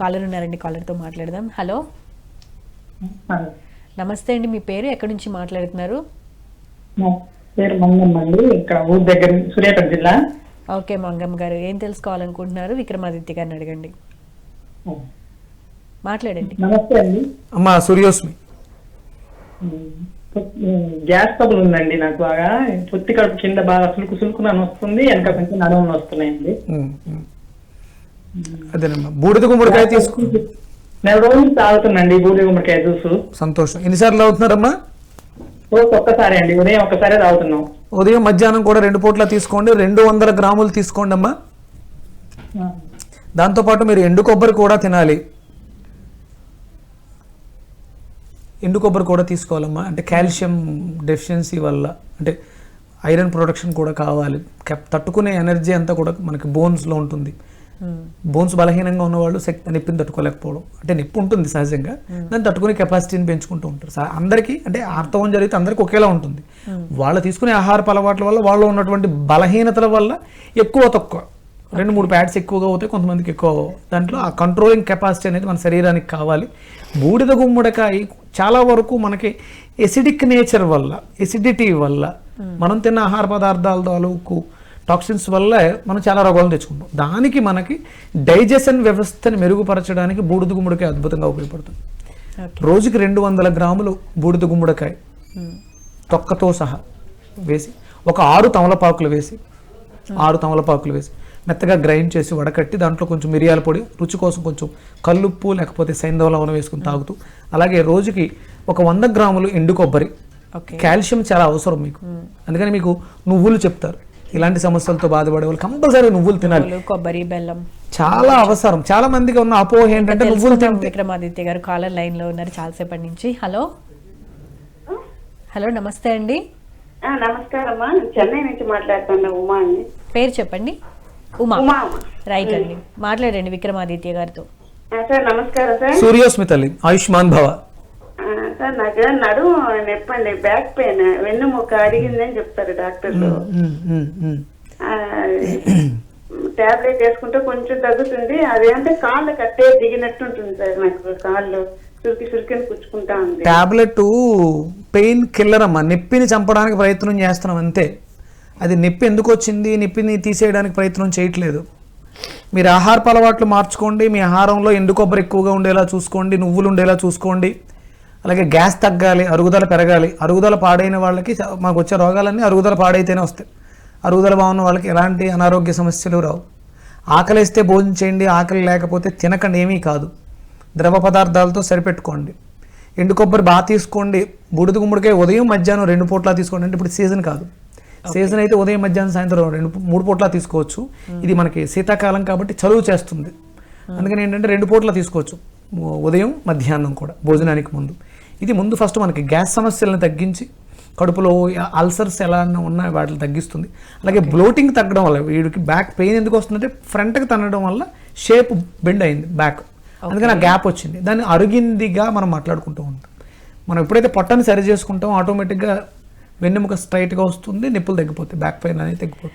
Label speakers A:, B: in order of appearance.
A: Caller ఉన్నారండి కాలర్తో మాట్లాడదాం. Hello నమస్తే అండి మీ పేరు ఎక్కడి నుంచి మాట్లాడుతున్నారు?
B: నా పేరు మంగమ్మ అండి ఇక్కడ ఊరి దగ్గర సూర్యాపేట జిల్లా.
A: ఓకే మంగమ్మ గారు ఏం తెలుసుకోవాలనుకుంటున్నారు? విక్రమాదిత్య గారిని అడగండి. మాట్లాడండి.
B: నమస్తే అండి.
C: అమ్మా సూర్యోస్మి.
B: గ్యాస్ ట్రబుల్ ఉందండి నాకు బాగా. పొత్తి కడుపు కింద బాగా సులుకు సులుకునని వస్తుంది వెనక కొంచెం నడవని వస్తున్నాయండి.
C: అదేనమ్మా. బూడిద గుమ్మడికాయ తీసుకు.
B: నేను రోజు తాగుతున్నాండి బూడి గుమ్మడికాయ జ్యూస్.
C: సంతోషం. ఎన్నిసార్లు అవుతున్నారమ్మా
B: రోజు ఒక్కసారి అండి. ఉదయం ఒక్కసారి తాగుతున్నాం.
C: ఉదయం మధ్యాహ్నం కూడా రెండు పూట్ల తీసుకోండి. రెండు వందల గ్రాములు తీసుకోండి అమ్మా దాంతోపాటు మీరు ఎండు కొబ్బరి కూడా తినాలి. ఎండు కొబ్బరి కూడా తీసుకోవాలమ్మా. అంటే కాల్షియం డెఫిషియన్సీ వల్ల అంటే ఐరన్ ప్రొడక్షన్ కూడా కావాలి. తట్టుకునే ఎనర్జీ అంతా కూడా మనకి బోన్స్లో ఉంటుంది. బోన్స్ బలహీనంగా ఉన్నవాళ్ళు శక్తి నొప్పిని తట్టుకోలేకపోవడం. అంటే నొప్పి ఉంటుంది సహజంగా. దాన్ని తట్టుకునే కెపాసిటీని పెంచుకుంటూ ఉంటారు. అందరికీ అంటే ఆర్తవం జరిగితే అందరికీ ఒకేలా ఉంటుంది. వాళ్ళు తీసుకునే ఆహారపు అలవాట్ల వల్ల వాళ్ళు ఉన్నటువంటి బలహీనతల వల్ల ఎక్కువ తక్కువ. రెండు మూడు ప్యాడ్స్ ఎక్కువగా అవుతాయి కొంతమందికి ఎక్కువ. దాంట్లో ఆ కంట్రోలింగ్ కెపాసిటీ అనేది మన శరీరానికి కావాలి. బూడిద గుమ్మడికాయ చాలా వరకు మనకి ఎసిడిక్ నేచర్ వల్ల ఎసిడిటీ వల్ల మనం తిన్న ఆహార పదార్థాల తాలూకు టాక్సిన్స్ వల్ల మనం చాలా రోగాలు తెచ్చుకుంటాం. దానికి మనకి డైజెషన్ వ్యవస్థని మెరుగుపరచడానికి బూడిద గుమ్మడికాయ అద్భుతంగా ఉపయోగపడుతుంది. రోజుకి రెండు వందల గ్రాములు బూడిద గుమ్మడికాయ తొక్కతో సహా వేసి ఒక ఆరు తమలపాకులు వేసి ఆరు తమలపాకులు వేసి మెత్తగా గ్రైండ్ చేసి వడకట్టి దాంట్లో కొంచెం మిరియాల పొడి రుచి కోసం కొంచెం కల్లుప్పు లేకపోతే సైంధవ లవణం వేసుకుని తాగుతూ అలాగే రోజుకి ఒక వంద గ్రాములు ఎండు కొబ్బరి. కాల్షియం చాలా అవసరం మీకు. అందుకని మీకు నువ్వులు చెప్తారు. ఇలాంటి సమస్యలతో బాధపడే వాళ్ళు కంపల్సరీ నువ్వులు తినాలి.
A: కొబ్బరి బెల్లం.
C: చాలా అవసరం. చాలా మందికి ఉన్న అపోహ ఏంటంటే నువ్వులు తింటే
A: విక్రమాదిత్య గారు కాలర్ లైన్లో ఉన్నారు చాలాసేపటి నుంచి. హలో. హలో నమస్తే అండి.
D: ఆ, నమస్కారం అమ్మా నేను చెన్నై నుంచి మాట్లాడుతున్నా ఉమా అండి.
A: పేరు చెప్పండి. ఉమా.
D: ఉమా.
A: రైట్ అండి. మాట్లాడండి విక్రమాదిత్య గారితో.
D: ఆ, సార్ నమస్కారం సార్.
C: సూర్యోస్మి తల్లి ఆయుష్మాన్ భవ.
D: నాకు నడుము నొప్పి అండి బ్యాక్ పెయిన్ వెన్నుముక్క అడిగిందని చెప్తారు డాక్టర్లు. టాబ్లెట్ వేసుకుంటే కొంచెం తగ్గుతుంది. అదేంటే కాళ్ళు కట్టే దిగినట్టు ఉంటుంది సార్ నాకు కాళ్ళు. సురికి సురికిని పుచ్చుకుంటా ఉంది.
C: టాబ్లెట్ పెయిన్ కిల్లర్ అమ్మా. నొప్పిని చంపడానికి ప్రయత్నం చేస్తున్నాం అంతే. అది నొప్పి ఎందుకు వచ్చింది? నొప్పిని తీసేయడానికి ప్రయత్నం చేయట్లేదు. మీరు ఆహారపు అలవాట్లు మార్చుకోండి. మీ ఆహారంలో ఎండు కొబ్బరి ఎక్కువగా ఉండేలా చూసుకోండి. నువ్వులు ఉండేలా చూసుకోండి. అలాగే గ్యాస్ తగ్గాలి అరుగుదల పెరగాలి. అరుగుదల పాడైన వాళ్ళకి మాకు వచ్చే రోగాలన్నీ అరుగుదల పాడైతేనే వస్తాయి. అరుగుదల బాగున్న వాళ్ళకి ఎలాంటి అనారోగ్య సమస్యలు రావు. ఆకలిస్తే భోజనం చేయండి ఆకలి లేకపోతే తినకండి ఏమీ కాదు. ద్రవ పదార్థాలతో సరిపెట్టుకోండి. ఎండు కొబ్బరి బాగా తీసుకోండి. బూడిద గుమ్మడికాయ ఉదయం మధ్యాహ్నం రెండు పూట్ల తీసుకోండి. అంటే ఇప్పుడు సీజన్ కాదు. సీజన్ అయితే ఉదయం మధ్యాహ్నం సాయంత్రం రెండు మూడు పూట్ల తీసుకోవచ్చు. ఇది మనకి శీతాకాలం కాబట్టి చలువు చేస్తుంది. అందుకని ఏంటంటే రెండు పూట్ల తీసుకోవచ్చు. ఉదయం మధ్యాహ్నం కూడా భోజనానికి ముందు. ఇది ముందు ఫస్ట్ మనకి గ్యాస్ సమస్యలను తగ్గించి కడుపులో అల్సర్స్ ఎలా ఉన్నాయి వాటిని తగ్గిస్తుంది. అలాగే బ్లోటింగ్ తగ్గడం వల్ల వీడికి బ్యాక్ పెయిన్ ఎందుకు వస్తుందంటే ఫ్రంట్కి తన్నడం వల్ల షేప్ బెండ్ అయింది బ్యాక్ అందుకని ఆ గ్యాప్ వచ్చింది. దాన్ని అరిగిందిగా మనం మాట్లాడుకుంటూ ఉంటాం. మనం ఎప్పుడైతే పొట్టని సరి చేసుకుంటామో ఆటోమేటిక్గా వెన్నెముక స్ట్రైట్గా వస్తుంది నిప్పులు తగ్గిపోతాయి బ్యాక్ పెయిన్ అనేది తగ్గిపోతుంది.